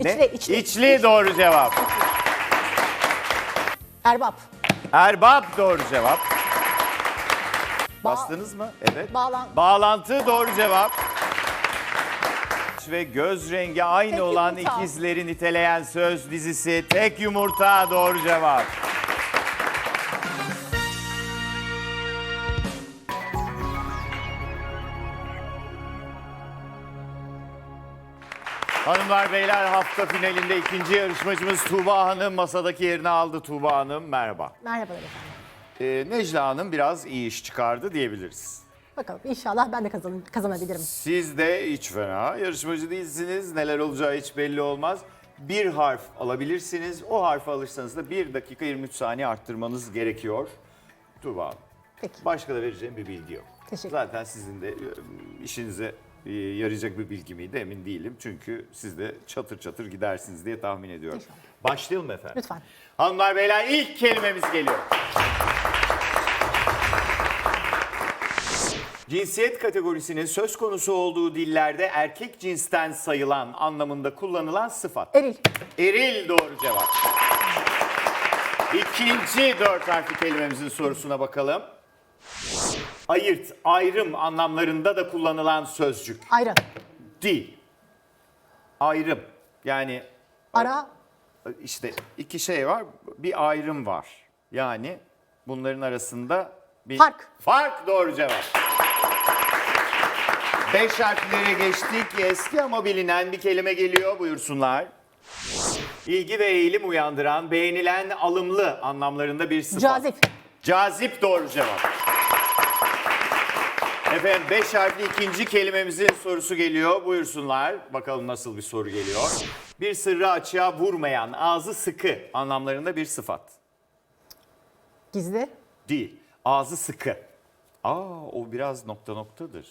İçli, içli. İçli doğru cevap. Erbap. Erbap doğru cevap. Ba- Bastınız mı? Evet. Bağlan- Bağlantı doğru cevap. Ve göz rengi aynı Tek olan yumurta. ikizleri niteleyen söz dizisi tek yumurta doğru cevap. Hanımlar beyler hafta finalinde ikinci yarışmacımız Tuğba Hanım masadaki yerini aldı. Tuğba Hanım merhaba. Merhabalar efendim. Ee, Necla Hanım biraz iyi iş çıkardı diyebiliriz. Bakalım inşallah ben de kazan kazanabilirim. Siz de hiç fena yarışmacı değilsiniz. Neler olacağı hiç belli olmaz. Bir harf alabilirsiniz. O harfi alırsanız da 1 dakika 23 saniye arttırmanız gerekiyor. Tuğba Hanım. Peki. Başka da vereceğim bir bilgi yok. Teşekkür Zaten sizin de e, işinize e, yarayacak bir bilgi miydi emin değilim. Çünkü siz de çatır çatır gidersiniz diye tahmin ediyorum. İnşallah. Başlayalım efendim? Lütfen. Hanımlar beyler ilk kelimemiz geliyor. Cinsiyet kategorisinin söz konusu olduğu dillerde erkek cinsten sayılan anlamında kullanılan sıfat. Eril. Eril doğru cevap. İkinci dört harfli kelimemizin sorusuna bakalım. Ayırt, ayrım anlamlarında da kullanılan sözcük. Ayran. Değil. Ayrım. Yani Ara. işte iki şey var. Bir ayrım var. Yani bunların arasında bir Fark. Fark doğru cevap. Beş harflere geçtik. Eski ama bilinen bir kelime geliyor. Buyursunlar. İlgi ve eğilim uyandıran, beğenilen, alımlı anlamlarında bir sıfat. Cazip. Cazip doğru cevap. Efendim beş harfli ikinci kelimemizin sorusu geliyor. Buyursunlar. Bakalım nasıl bir soru geliyor. Bir sırrı açığa vurmayan, ağzı sıkı anlamlarında bir sıfat. Gizli. Değil. Ağzı sıkı. Aa o biraz nokta noktadır.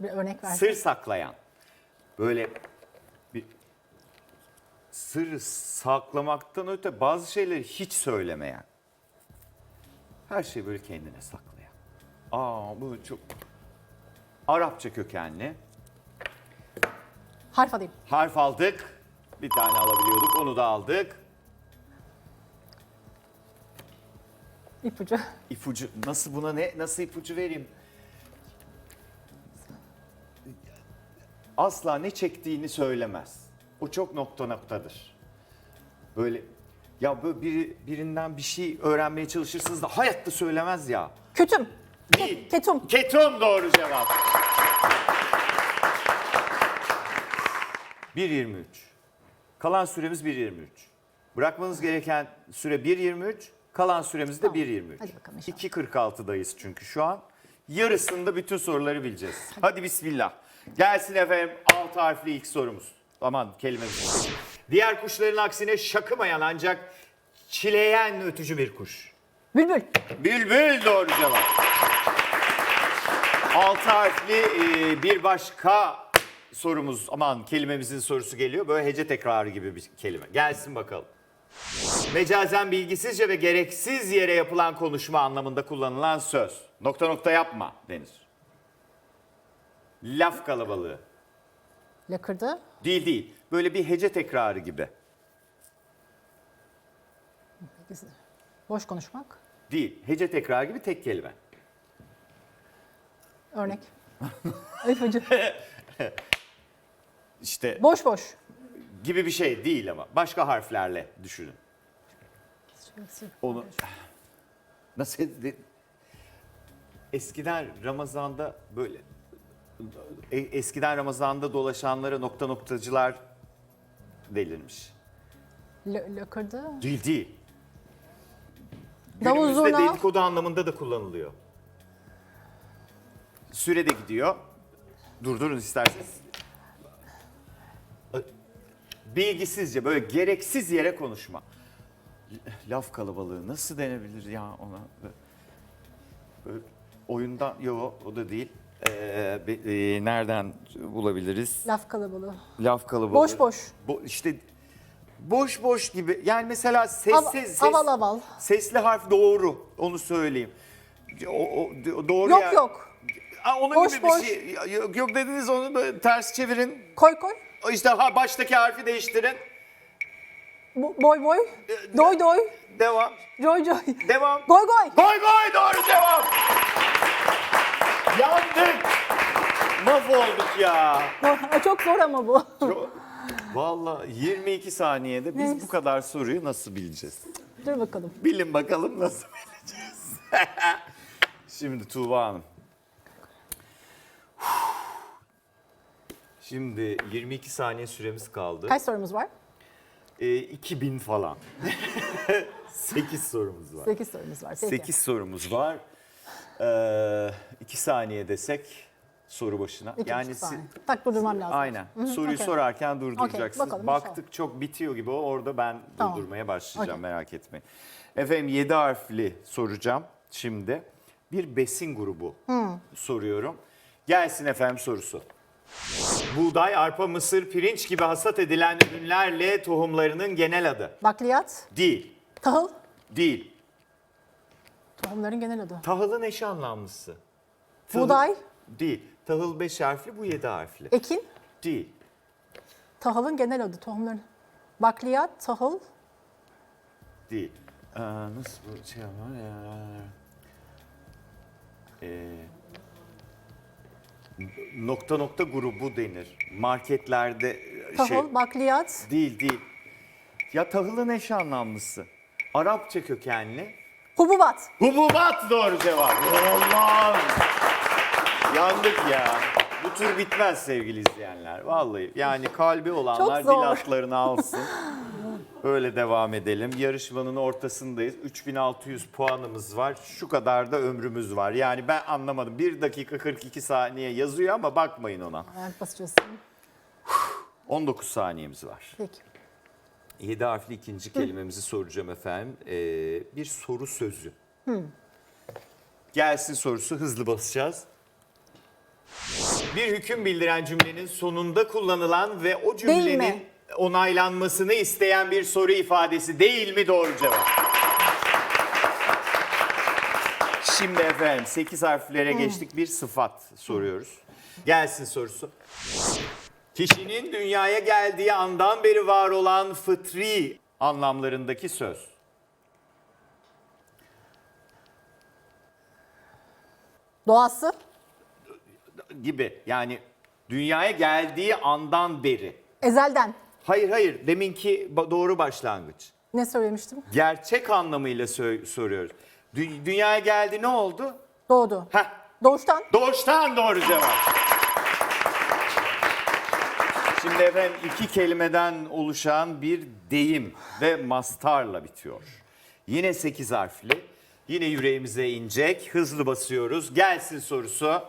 Bir örnek ver. Sır saklayan. Böyle bir sır saklamaktan öte bazı şeyleri hiç söylemeyen. Her şeyi böyle kendine saklayan. Aa bu çok Arapça kökenli. Harf alayım. Harf aldık. Bir tane alabiliyorduk. Onu da aldık. İpucu. İpucu nasıl buna ne nasıl ipucu vereyim? Asla ne çektiğini söylemez. O çok nokta noktadır. Böyle ya böyle biri, birinden bir şey öğrenmeye çalışırsınız da hayatta söylemez ya. Kütüm. Ke- Değil. ketum. Ketum doğru cevap. 1.23. Kalan süremiz 1.23. Bırakmanız gereken süre 1.23. Kalan süremiz de Tamam. 1.23. Hadi bakalım inşallah. 2.46'dayız çünkü şu an. Yarısında bütün soruları bileceğiz. Hadi bismillah. Gelsin efendim 6 harfli ilk sorumuz. Aman kelimemiz. Diğer kuşların aksine şakımayan ancak çileyen ötücü bir kuş. Bülbül. Bülbül doğru cevap. Altı harfli e, bir başka sorumuz, aman kelimemizin sorusu geliyor. Böyle hece tekrarı gibi bir kelime. Gelsin bakalım. Mecazen bilgisizce ve gereksiz yere yapılan konuşma anlamında kullanılan söz. Nokta nokta yapma denir. Laf kalabalığı. Lakırdı. Değil değil. Böyle bir hece tekrarı gibi. Boş konuşmak. Değil. Hece tekrarı gibi tek kelime. Örnek. İpucu. İşte Boş boş. gibi bir şey değil ama. Başka harflerle düşünün. Onu nasıl de- eskiden Ramazan'da böyle e- eskiden Ramazan'da dolaşanlara nokta noktacılar denilmiş. L- lakırdı. Değil değil. Davul Günümüzde zurna. dedikodu anlamında da kullanılıyor. Sürede gidiyor. Durdurun isterseniz. Bilgisizce böyle gereksiz yere konuşma. Laf kalabalığı nasıl denebilir ya ona? Böyle oyundan yok o da değil. Ee, be- e, nereden bulabiliriz? Laf kalabalığı. Laf kalabalığı. Boş boş. Bo- işte boş boş gibi. Yani mesela Av- sessiz ses, aval aval. sesli harf doğru. Onu söyleyeyim. O, o- doğru Yok ya- yok. Aa, Onun Boş, gibi boş. bir şey. Yok, yok dediniz onu böyle ters çevirin. Koy koy. İşte ha, baştaki harfi değiştirin. Bo- boy boy. Doy doy. Devam. Joy joy. Devam. Goy goy. Goy goy doğru cevap. Yandık. Mahvolduk ya. Çok zor ama bu. Vallahi 22 saniyede biz Neyse. bu kadar soruyu nasıl bileceğiz? Dur bakalım. Bilin bakalım nasıl bileceğiz. Şimdi Tuğba Hanım. Şimdi 22 saniye süremiz kaldı. Kaç sorumuz var? Ee, 2000 falan. 8 sorumuz var. 8 sorumuz var. Peki. 8 sorumuz var. Ee, 2 saniye desek soru başına. İki yani si- saniye. Tak durdurmam lazım. Aynen. Hı hı, Soruyu okey. sorarken durduracaksınız. bakalım Baktık çok bitiyor gibi o orada ben Tamam. durdurmaya başlayacağım Okey. merak etmeyin. Efendim 7 harfli soracağım şimdi. Bir besin grubu soruyorum. Gelsin efendim sorusu. Buğday, arpa, mısır, pirinç gibi hasat edilen ürünlerle tohumlarının genel adı. Bakliyat, Değil, tahıl, değil. Tohumların genel adı. Tahılın eş anlamlısı. Tahıl- Buğday, Değil. Tahıl 5 harfli, bu 7 harfli. ekin, Değil. tahılın genel adı. Tohumların. Bakliyat, tahıl, Değil. Aa, nasıl bu şey var ya? Ee, nokta nokta grubu denir. Marketlerde e, tahıl, şey bakliyat, değil değil. Ya tahılın eş anlamlısı. Arapça kökenli. Hububat. Hububat doğru cevap. Allah'ım. Yandık ya. Bu tur bitmez sevgili izleyenler. Vallahi yani kalbi olanlar Çok zor. dil atlarını alsın. Öyle devam edelim. Yarışmanın ortasındayız. 3600 puanımız var. Şu kadar da ömrümüz var. Yani ben anlamadım. 1 dakika 42 saniye yazıyor ama bakmayın ona. Ayak basacağız. 19 saniyemiz var. Peki. 7 harfli ikinci kelimemizi soracağım efendim. Ee, bir soru sözü. Gelsin sorusu hızlı basacağız. Bir hüküm bildiren cümlenin sonunda kullanılan ve o cümlenin onaylanmasını isteyen bir soru ifadesi değil mi doğru cevap? Şimdi efendim 8 harflere geçtik bir sıfat soruyoruz. Gelsin sorusu. Kişinin dünyaya geldiği andan beri var olan fıtri anlamlarındaki söz. Doğası, Gibi yani dünyaya geldiği andan beri. ezelden. Hayır hayır deminki doğru başlangıç. Ne söylemiştim? Gerçek anlamıyla sö- soruyoruz. Dü- dünyaya geldi ne oldu? Doğdu. Heh, Doğuştan. doğuştan doğru cevap. Şimdi efendim iki kelimeden oluşan bir deyim ve mastarla bitiyor. Yine 8 harfli. Yine yüreğimize inecek. Hızlı basıyoruz. Gelsin sorusu.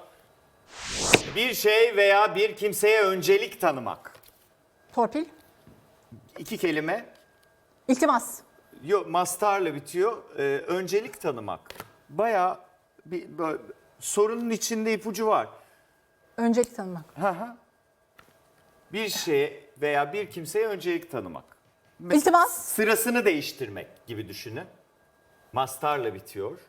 Bir şey veya bir kimseye öncelik tanımak. Torpil. İki kelime. İltimas. Yok mastarla bitiyor. Ee, öncelik tanımak. Bayağı bir böyle, sorunun içinde ipucu var. Öncelik tanımak. Hı hı. Bir şeye veya bir kimseye öncelik tanımak. İltimas. Sırasını değiştirmek gibi düşünün. Mastarla bitiyor.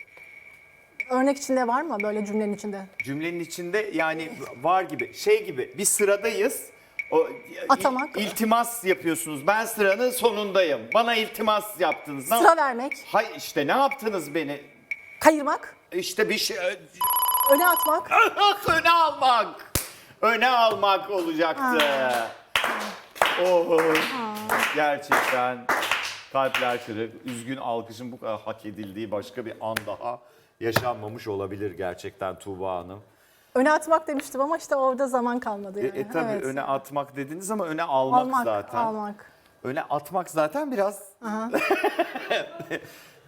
Örnek içinde var mı böyle cümlenin içinde? Cümlenin içinde yani var gibi şey gibi bir sıradayız. O Atamak. il- iltimas yapıyorsunuz. Ben sıranın sonundayım. Bana iltimas yaptınız. Ne- Sıra vermek. Hay işte ne yaptınız beni? Kayırmak. İşte bir şey Öne atmak. öne almak. Öne almak olacaktı. Oh, gerçekten kalpler kırık. Üzgün alkışın bu kadar hak edildiği başka bir an daha yaşanmamış olabilir gerçekten Tuğba Hanım. Öne atmak demiştim ama işte orada zaman kalmadı E, yani. e tabii Evet. öne atmak dediniz ama öne almak, almak, zaten. almak. Öne atmak zaten biraz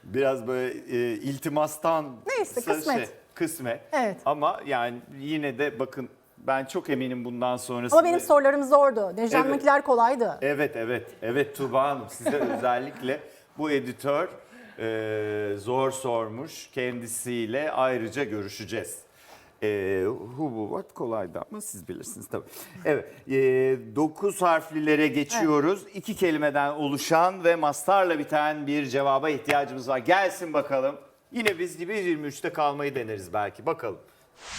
biraz böyle e, iltimastan Neyse, sa- kısmet. kısmet. Evet. Ama yani yine de bakın ben çok eminim bundan sonrasında. Ama benim sorularım zordu. Necla'nınkiler kolaydı. Evet evet evet Tuğba Hanım size özellikle bu editör e, zor sormuş kendisiyle ayrıca görüşeceğiz. E, hububat kolaydı ama siz bilirsiniz tabii. Evet 9 harflilere geçiyoruz. İki kelimeden oluşan ve mastarla biten bir cevaba ihtiyacımız var. Gelsin bakalım. Yine biz gibi 23'te kalmayı deneriz belki bakalım.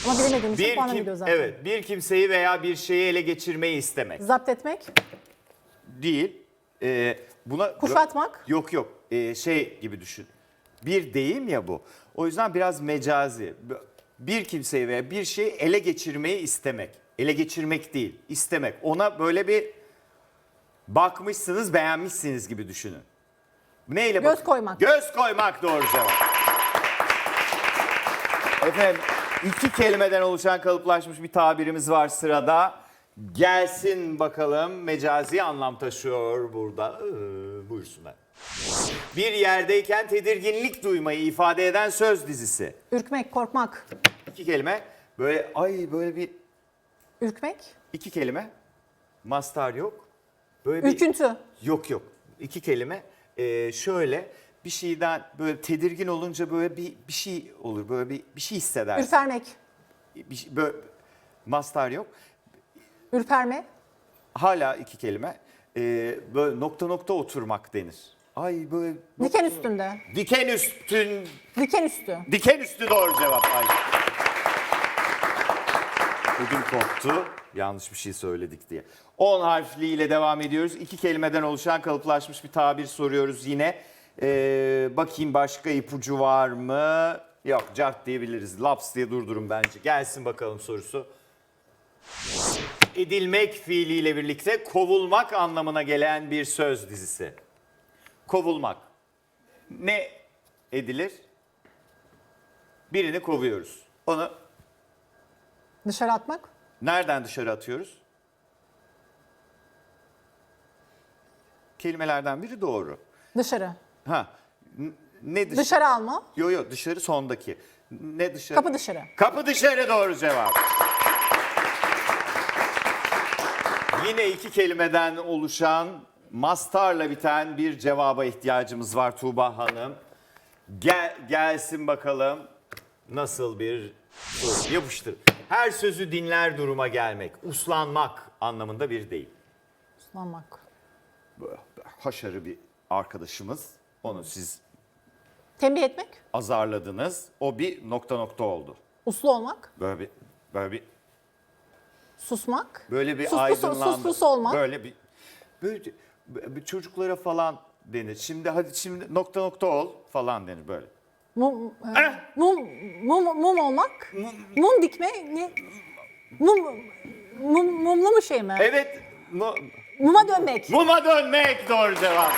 Ama bilemediğim için kim, gidiyor zaten. evet, bir kimseyi veya bir şeyi ele geçirmeyi istemek. Zapt etmek, Değil. Ee, buna kuşatmak, Yok yok Ee, şey gibi düşün. Bir deyim ya bu. O yüzden biraz mecazi. Bir kimseyi veya bir şeyi ele geçirmeyi istemek. Ele geçirmek değil, istemek. Ona böyle bir bakmışsınız, beğenmişsiniz gibi düşünün. Neyle Göz bak- koymak. Göz koymak doğru cevap. Efendim iki kelimeden oluşan kalıplaşmış bir tabirimiz var sırada. Gelsin bakalım mecazi anlam taşıyor burada. Ee, buyursunlar. Bir yerdeyken tedirginlik duymayı ifade eden söz dizisi. ürkmek, korkmak, İki kelime. Böyle ay böyle bir ürkmek, iki kelime. Mastar yok. Böyle bir ürküntü, Yok yok. İki kelime. Ee, şöyle bir şeyden böyle tedirgin olunca böyle bir bir şey olur. Böyle bir bir şey hissedersin. ürpermek, Bir, şey- böyle mastar yok. ürperme, Hala iki kelime. Ee, böyle nokta nokta oturmak denir. Ay böyle diken üstünde, diken üstün diken üstü, diken üstü doğru cevap. Ay. Bugün korktu. Yanlış bir şey söyledik diye. 10 harfliyle devam ediyoruz. İki kelimeden oluşan kalıplaşmış bir tabir soruyoruz yine. Ee, bakayım başka ipucu var mı? Yok cart diyebiliriz. Laps diye durdurun bence. Gelsin bakalım sorusu. Edilmek fiiliyle birlikte kovulmak anlamına gelen bir söz dizisi. Kovulmak. Ne edilir? Birini kovuyoruz. Onu dışarı atmak, nereden dışarı atıyoruz? Kelimelerden biri doğru. dışarı, Ha. n- Ne dışarı? dışarı alma, Yo yo dışarı sondaki. Ne dışarı? kapı dışarı, Kapı dışarı doğru cevap. Yine iki kelimeden oluşan mastarla biten bir cevaba ihtiyacımız var Tuğba Hanım. Gel, gelsin bakalım nasıl bir soru. Yapıştır. Her sözü dinler duruma gelmek, uslanmak anlamında bir deyim. uslanmak, Haşarı bir arkadaşımız. Onu siz tembih etmek, azarladınız. O bir nokta nokta oldu. uslu olmak, Böyle bir böyle bir susmak, Böyle bir Suspusu- aydınlandı. suspusu olmak. Böyle bir böyle bir çocuklara falan denir. Şimdi hadi şimdi nokta nokta ol falan denir böyle. mum, e, Eh! mum, mum, mum olmak, mum dikme, ne? Mum, mum, mumlu mu şey mi? Evet. mu- Muma dönmek. muma dönmek doğru cevap.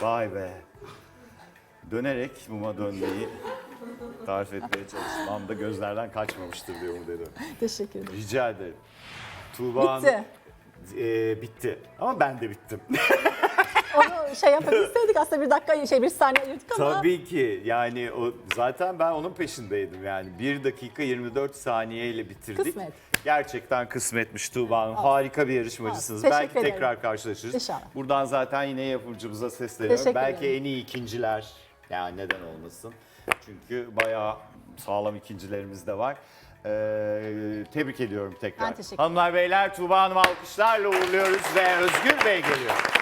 Vay be. Dönerek muma dönmeyi tarif etmeye çalışmam da gözlerden kaçmamıştır diyor dedim. Teşekkür ederim. Rica ederim. Tuğba Hanım- Bitti. Ee, bitti. Ama ben de bittim. Şey yapabilseydik aslında bir dakika şey bir saniye ayırdık ama Tabii ki yani o zaten ben onun peşindeydim yani 1 dakika 24 saniyeyle bitirdik. Kısmet. Gerçekten kısmetmiş Tuğba Hanım. Harika bir yarışmacısınız. Olsun. Belki Teşekkür ederim. tekrar karşılaşırız. İnşallah. Buradan zaten yine yapımcımıza sesleniyorum. Teşekkür Belki ederim. en iyi ikinciler yani neden olmasın. Çünkü bayağı sağlam ikincilerimiz de var. Ee, tebrik ediyorum tekrar. Ben teşekkür ederim. Hanımlar beyler Tuğba Hanım alkışlarla uğurluyoruz ve Özgür Bey geliyor.